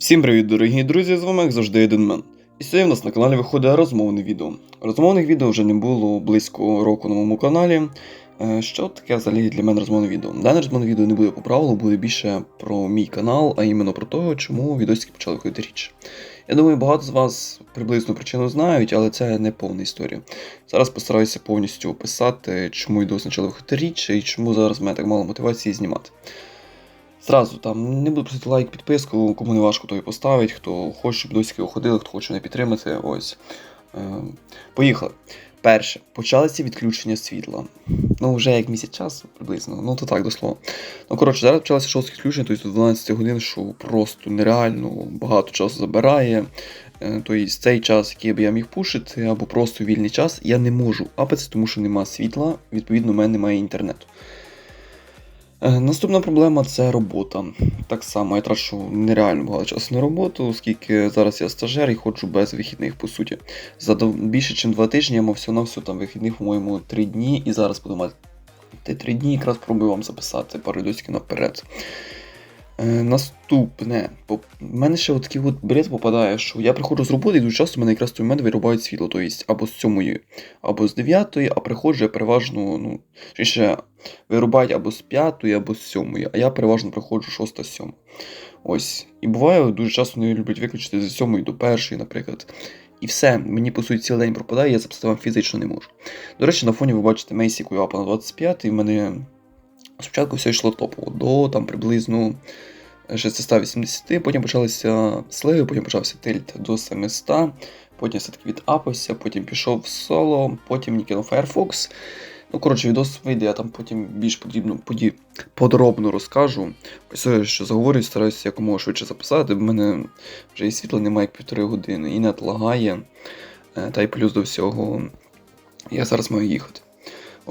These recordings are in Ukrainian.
Всім привіт, дорогі друзі! З вами як завжди Еденмен. І сьогодні в нас на каналі виходить розмовне відео. Розмовних відео вже не було близько року на моєму каналі. Е, Що таке взагалі для мене розмовне відео? Дане розмовне відео не буде по правилу, буде більше про мій канал, а іменно про те, чому відосики почали виходити річ. Я думаю, багато з вас приблизно причину знають, але це не повна історія. Зараз постараюся повністю описати, чому відео почали виходити річ і чому зараз в мене так мало мотивації знімати. Зразу там не буду просити лайк, підписку, кому не важко, то і поставить, хто хоче, щоб досі уходили, хто хоче мене підтримати. Ось. Е, поїхали. Перше, почалися відключення світла. Ну, вже як місяць часу приблизно, ну то так до слова. Ну, коротше, зараз почалося шосте відключення, тобто до 12 годин, що просто нереально багато часу забирає. Тобто цей час, який би я міг пушити, або просто вільний час, я не можу апатися, тому що нема світла, відповідно, в мене немає інтернету. Е, Наступна проблема це робота. Так само я трачу нереально багато часу на роботу, оскільки зараз я стажер і ходжу без вихідних, по суті. За більше, ніж два тижні я мав всього на все там вихідних, по-моєму, три дні, і зараз буду мати ті три дні, якраз пробую вам записати пару відосиків наперед. Е, наступне. В мене ще от такий от бред попадає, що я приходжу з роботи і дуже часто мене якраз той момент вирубають світло, тобто або з 7, або з 9, а приходжу я переважно, ну, ще вирубають або з 5, або з 7, а я переважно приходжу 6 7. Ось. І буває, дуже часто вони люблять виключити з 7 до 1, наприклад. І все, мені по суті цілий день пропадає, я записати вам фізично не можу. До речі, на фоні ви бачите Мейсіку Апа на 25, і в мене спочатку все йшло топово, до там приблизно 680, потім почалися сливи, потім почався тильт до 700, потім все-таки відапався, потім пішов в соло, потім кинув Firefox. Ну, коротше, відос вийде, я там потім більш подрібно, поді, подробно розкажу. Все, що заговорюю, стараюся якомога швидше записати, в мене вже і світла немає як півтори години, і нет лагає. Е, Та й плюс до всього, я зараз маю їхати.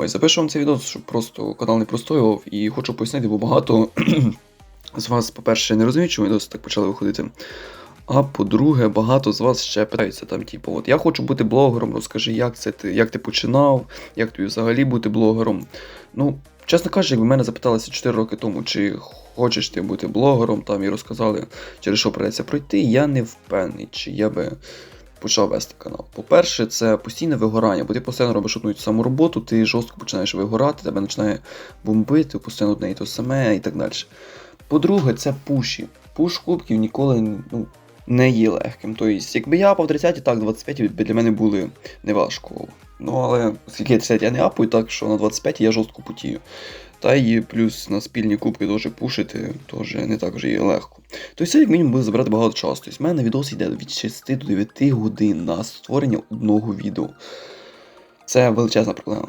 Ось, запишу вам цей відео, щоб просто канал не простоював, і хочу пояснити, бо багато з вас, по-перше, не розуміють, чому відоси так почали виходити. А по-друге, багато з вас ще питаються там, типу, от я хочу бути блогером, розкажи, як це ти, як ти починав, як тобі взагалі бути блогером. Ну, чесно кажучи, якби мене запиталися 4 роки тому, чи хочеш ти бути блогером, там і розказали, через що придеться пройти, я не впевнений, чи я би почав вести канал. По-перше, це постійне вигорання, бо ти постійно робиш одну і ту саму роботу, ти жорстко починаєш вигорати, тебе починає бомбити, постійно одне і те саме і так далі. По-друге, це пуші. Пуш кубків ніколи ну, не є легким. Тобто, якби я апав 30, так, 25 для мене були неважко. Ну, але оскільки я 30 я не апаю, так що на 25 я жорстко потію. Та й плюс на спільні кубки теж пушити, теж не так вже і легко. Тобто це як мінімум буде забирати багато часу. Тобто в мене відос йде від 6 до 9 годин на створення одного відео. Це величезна проблема.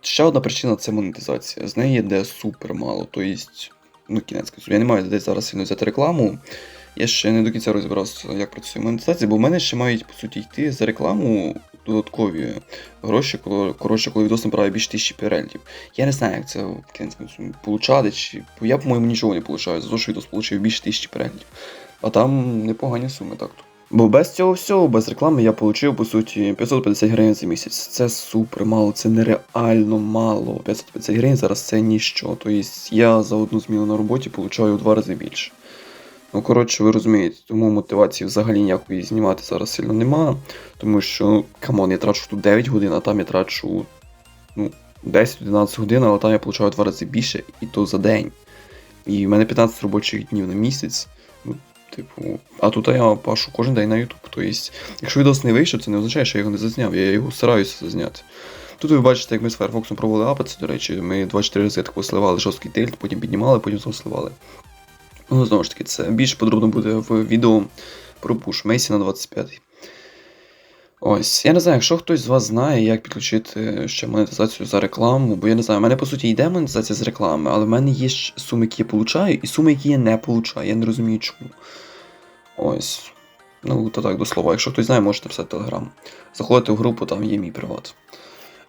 Ще одна причина це монетизація. З неї йде супер мало. Тобто, ну, кінець я не маю десь зараз сильно взяти рекламу. Я ще не до кінця розібрався, як працює монетизація, бо в мене ще мають по суті йти за рекламу додаткові гроші, коли коротше, коли відос набирає більше тисячі переглядів. Я не знаю, як це в кінці получати, чи я, по-моєму, нічого не получаю, за те, що відос отримав більше тисячі переглядів. А там непогані суми так-то. Бо без цього всього, без реклами я отримав, по суті, 550 гривень за місяць. Це супер мало, це нереально мало. 550 гривень зараз це ніщо. Тобто я за одну зміну на роботі получаю в два рази більше. Ну, коротше, ви розумієте, тому мотивації взагалі ніякої знімати зараз сильно нема. Тому що, камон, я трачу тут 9 годин, а там я трачу ну, 10-11 годин, але там я получаю в два рази більше, і то за день. І в мене 15 робочих днів на місяць. Ну, типу, а тут я пашу кожен день на YouTube. Тобто, якщо відос не вийшов, це не означає, що я його не зазняв, я його стараюся зазняти. Тут ви бачите, як ми з Firefox провели апець, до речі, ми 24 рази тако сливали жорсткий тильт, потім піднімали, потім знову сливали. Ну, знову ж таки, це більш подробно буде в відео про пуш Мейсі на 25. Ось, я не знаю, якщо хтось з вас знає, як підключити ще монетизацію за рекламу, бо я не знаю, в мене по суті йде монетизація з реклами, але в мене є суми, які я получаю, і суми, які я не получаю. Я не розумію чому. Ось. Ну, то так, до слова. Якщо хтось знає, можете написати в телеграм. Заходите в групу, там є мій приват.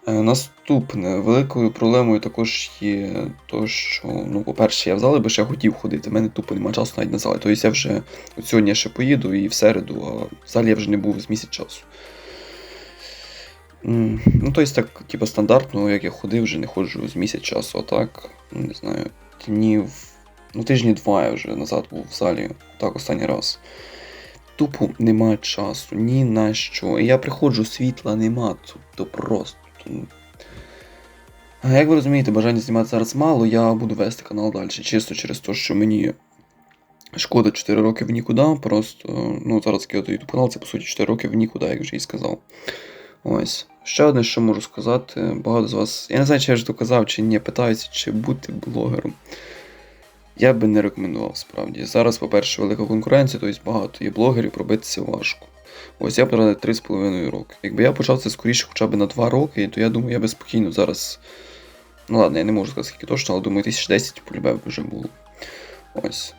Е, Наступне, великою проблемою також є то, що, ну, по-перше, я в зали би ще хотів ходити, в мене тупо немає часу навіть на залі. Тобто я вже от сьогодні я ще поїду і в середу, а в залі я вже не був з місяць часу. Ну, тобто так, типу, стандартно, як я ходив, вже не ходжу з місяць часу, а так, ну, не знаю, днів ну тижні два я вже назад був в залі, так останній раз. Тупо нема часу, ні на що. Я приходжу, світла нема, то просто. Як ви розумієте, бажання знімати зараз мало, я буду вести канал далі. Чисто через те, що мені шкода 4 роки в нікуди. Просто, ну, зараз YouTube канал, це по суті 4 роки в нікуди, як вже і сказав. Ось. Ще одне, що можу сказати, багато з вас. Я не знаю, чи я вже то казав, чи ні, питаються, чи бути блогером. Я би не рекомендував справді. Зараз, по-перше, велика конкуренція, тобто багато є блогерів, пробитися важко. Ось я порадив 3,5 роки. Якби я почав це скоріше хоча б на 2 роки, то я думаю, я би спокійно зараз. Ну ладно, я не можу сказати скільки точно, але думаю, 1010 полюбе б вже було. Ось.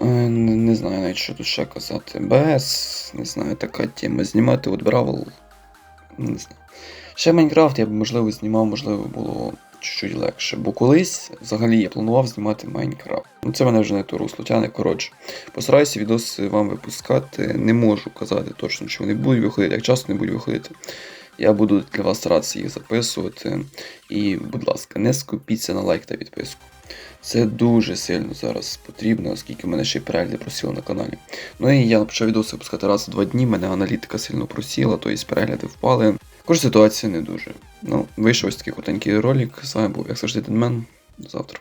Е, Не, не знаю навіть, що тут ще казати. БС, не знаю, така тема. Знімати от Бравл. Не знаю. Ще Майнкрафт я б можливо знімав, можливо, було чуть-чуть легше. Бо колись взагалі я планував знімати Майнкрафт. Ну це мене вже не то русло тяне. Коротше, постараюся відоси вам випускати. Не можу казати точно, чи вони будуть виходити, як часто не будуть виходити. Я буду для вас старатися їх записувати. І, будь ласка, не скупіться на лайк та підписку. Це дуже сильно зараз потрібно, оскільки в мене ще й перегляди просіли на каналі. Ну і я почав відоси випускати раз в два дні, мене аналітика сильно просіла, тобто перегляди впали. Також ситуація не дуже. Ну, вийшов ось такий коротенький ролик. З вами був, як завжди, Денмен. До завтра.